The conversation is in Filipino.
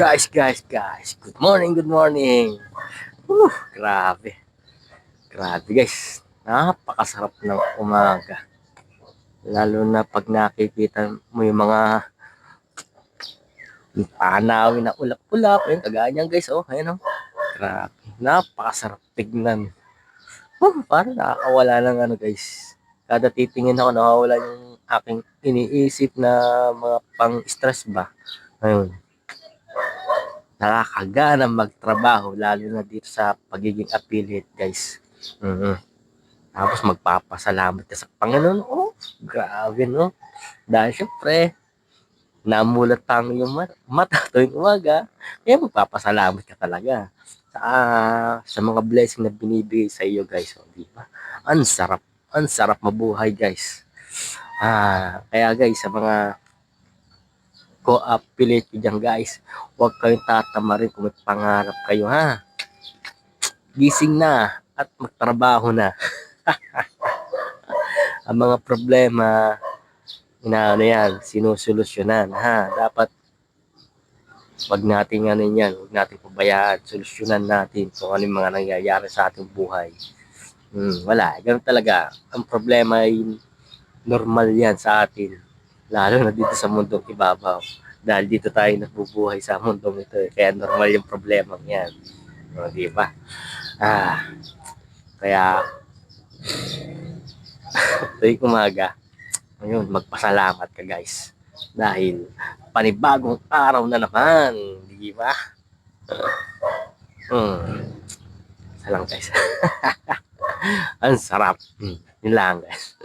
Guys, guys, guys. Good morning, good morning. Whew, grabe. Grabe, guys. Napakasarap ng umaga. Lalo na pag nakikita mo yung mga panawin na ulap-ulap. Ayun, kagaya niyan, guys. Oh, ayun, oh. Grabe. Napakasarap tignan. Oh, parang nakakawala ng ano, guys. Kada titingin ako, nakawala yung aking iniisip na mga pang-stress ba. Ayun nakakagana magtrabaho lalo na dito sa pagiging affiliate guys. Mhm. Tapos magpapasalamat ka sa Panginoon. Oh, grabe no. Dahil syempre, namulat tang yung ma- mata tuwing umaga. Kaya magpapasalamat ka talaga sa, sa mga blessing na binibigay sa iyo guys. Oh, di ba? Ang sarap. Ang sarap mabuhay guys. Ah, kaya guys, sa mga co-affiliate ko dyan guys. Huwag kayong tatamarin kung may pangarap kayo ha. Gising na at magtrabaho na. Ang mga problema, inaano yan, sinusolusyonan ha. Dapat wag natin ano yan, wag natin pabayaan, solusyonan natin kung ano yung mga nangyayari sa ating buhay. Hmm, wala, ganun talaga. Ang problema ay normal yan sa atin lalo na dito sa mundong ibabaw. Dahil dito tayo nabubuhay sa mundong ito. eh. Kaya normal yung problema yan. O, di ba? Ah, kaya tuwing umaga, ayun, magpasalamat ka guys. Dahil panibagong araw na naman. Di ba? Hmm. Isa lang guys. Ang sarap. Hmm. Yun lang guys.